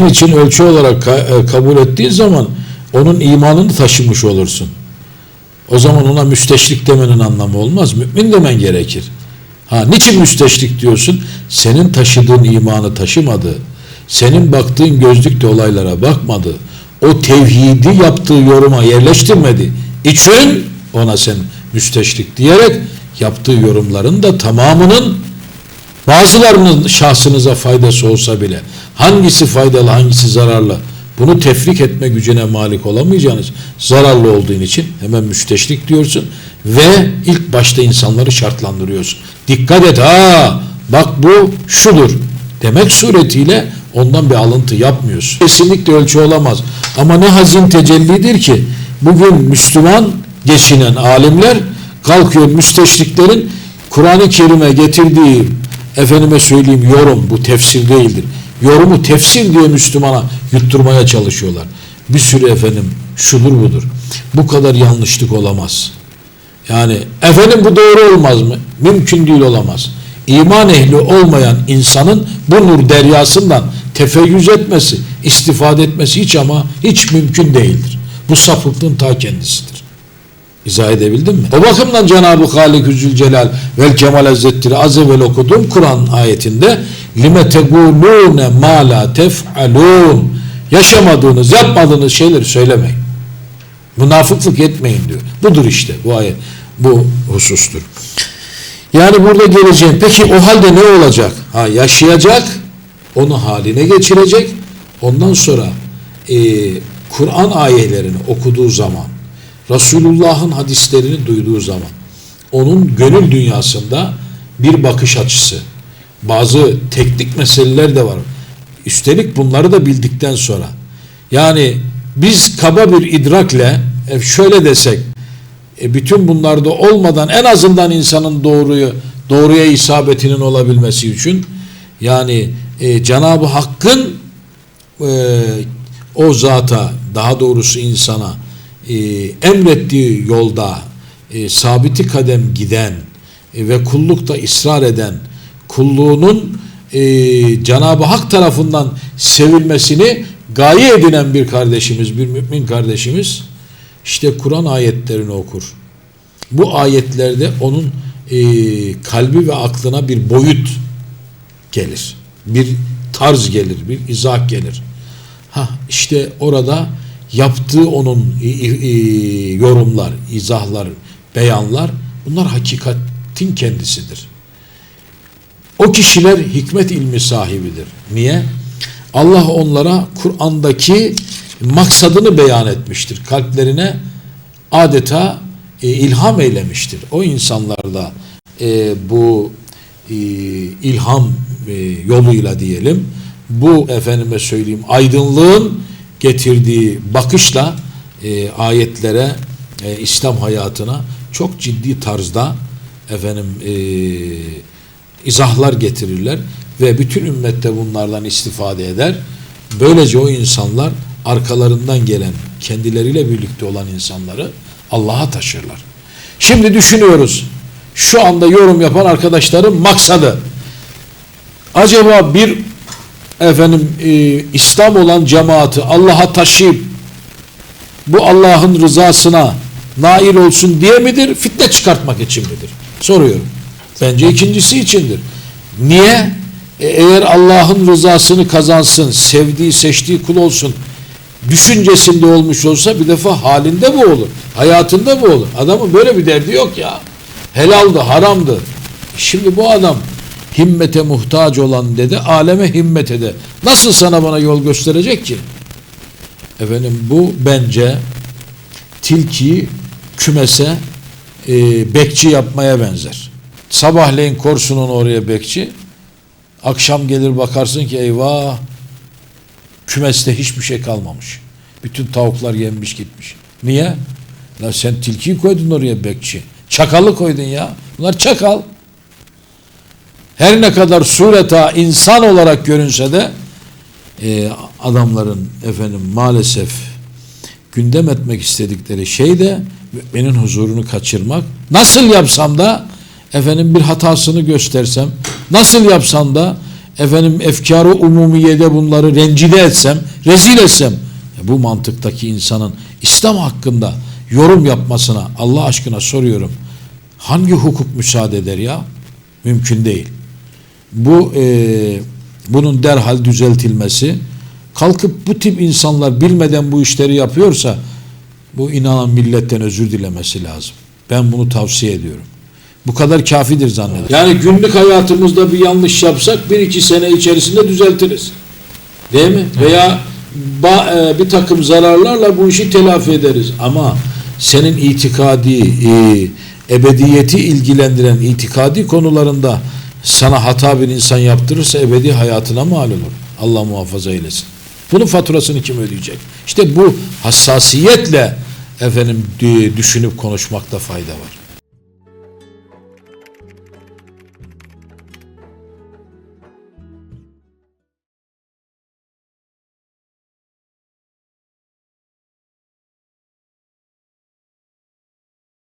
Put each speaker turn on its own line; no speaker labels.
din için ölçü olarak e, kabul ettiğin zaman onun imanını taşımış olursun. O zaman ona müsteşrik demenin anlamı olmaz. Mümin demen gerekir. Ha niçin müsteşrik diyorsun? Senin taşıdığın imanı taşımadı. Senin baktığın gözlükle olaylara bakmadı. O tevhidi yaptığı yoruma yerleştirmedi. İçin ona sen müsteşrik diyerek yaptığı yorumların da tamamının bazılarının şahsınıza faydası olsa bile hangisi faydalı hangisi zararlı bunu tefrik etme gücüne malik olamayacağınız zararlı olduğun için hemen müsteşrik diyorsun ve ilk başta insanları şartlandırıyorsun. Dikkat et ha bak bu şudur demek suretiyle ondan bir alıntı yapmıyorsun. Kesinlikle ölçü olamaz. Ama ne hazin tecellidir ki bugün Müslüman geçinen alimler kalkıyor müsteşriklerin Kur'an-ı Kerim'e getirdiği efendime söyleyeyim yorum bu tefsir değildir. Yorumu tefsir diye Müslümana yutturmaya çalışıyorlar. Bir sürü efendim şudur budur. Bu kadar yanlışlık olamaz. Yani efendim bu doğru olmaz mı? Mümkün değil olamaz. İman ehli olmayan insanın bu nur deryasından tefeyyüz etmesi, istifade etmesi hiç ama hiç mümkün değildir. Bu sapıklığın ta kendisidir. İzah edebildim mi? O bakımdan Cenab-ı Halik Zülcelal vel Kemal Hazretleri az evvel okuduğum Kur'an ayetinde lime tegulune ma la tef'alun yaşamadığınız, yapmadığınız şeyleri söylemeyin. Münafıklık etmeyin diyor. Budur işte bu ayet, bu husustur. Yani burada geleceğim. Peki o halde ne olacak? Ha yaşayacak, onu haline geçirecek. Ondan sonra e, Kur'an ayelerini okuduğu zaman, Resulullah'ın hadislerini duyduğu zaman, onun gönül dünyasında bir bakış açısı, bazı teknik meseleler de var. Üstelik bunları da bildikten sonra, yani biz kaba bir idrakle, e, şöyle desek, e, bütün bunlarda olmadan en azından insanın doğruyu doğruya isabetinin olabilmesi için yani e, Cenab-ı Hakk'ın e, o zata daha doğrusu insana emrettiği yolda sabiti kadem giden ve kullukta ısrar eden kulluğunun e, Cenab-ı Hak tarafından sevilmesini gaye edinen bir kardeşimiz, bir mümin kardeşimiz işte Kur'an ayetlerini okur. Bu ayetlerde onun e, kalbi ve aklına bir boyut gelir. Bir tarz gelir, bir izah gelir. Ha işte orada yaptığı onun e, e, yorumlar, izahlar, beyanlar bunlar hakikatin kendisidir. O kişiler hikmet ilmi sahibidir. Niye? Allah onlara Kur'an'daki maksadını beyan etmiştir. Kalplerine adeta e, ilham eylemiştir. O insanlarda e, bu e, ilham e, yoluyla diyelim bu efendime söyleyeyim aydınlığın getirdiği bakışla e, ayetlere e, İslam hayatına çok ciddi tarzda efendim e, izahlar getirirler ve bütün ümmette bunlardan istifade eder. Böylece o insanlar arkalarından gelen kendileriyle birlikte olan insanları Allah'a taşırlar. Şimdi düşünüyoruz. Şu anda yorum yapan arkadaşların maksadı acaba bir efendim e, İslam olan cemaati Allah'a taşıyıp bu Allah'ın rızasına nail olsun diye midir? Fitne çıkartmak için midir? Soruyorum. Bence ikincisi içindir. Niye? E, eğer Allah'ın rızasını kazansın, sevdiği, seçtiği kul olsun düşüncesinde olmuş olsa bir defa halinde bu olur. Hayatında bu olur. Adamın böyle bir derdi yok ya. Helaldı, haramdı. Şimdi bu adam himmete muhtaç olan dedi, aleme himmet ede. Nasıl sana bana yol gösterecek ki? Efendim bu bence tilkiyi kümese e, bekçi yapmaya benzer. Sabahleyin korsunun oraya bekçi, akşam gelir bakarsın ki eyvah kümeste hiçbir şey kalmamış. Bütün tavuklar yenmiş gitmiş. Niye? La sen tilkiyi koydun oraya bekçi. Çakalı koydun ya. Bunlar çakal. Her ne kadar sureta insan olarak görünse de e, adamların efendim maalesef gündem etmek istedikleri şey de müminin huzurunu kaçırmak. Nasıl yapsam da efendim bir hatasını göstersem, nasıl yapsam da efendim efkarı umumiyede bunları rencide etsem, rezil etsem e bu mantıktaki insanın İslam hakkında yorum yapmasına Allah aşkına soruyorum. Hangi hukuk müsaade eder ya? Mümkün değil. Bu e, bunun derhal düzeltilmesi kalkıp bu tip insanlar bilmeden bu işleri yapıyorsa bu inanan milletten özür dilemesi lazım. Ben bunu tavsiye ediyorum. Bu kadar kafidir zannederim. Yani günlük hayatımızda bir yanlış yapsak bir iki sene içerisinde düzeltiriz. Değil mi? Veya e, bir takım zararlarla bu işi telafi ederiz. Ama senin itikadi, e, ebediyeti ilgilendiren itikadi konularında sana hata bir insan yaptırırsa ebedi hayatına mal olur. Allah muhafaza eylesin. Bunun faturasını kim ödeyecek? İşte bu hassasiyetle efendim e, düşünüp konuşmakta fayda var.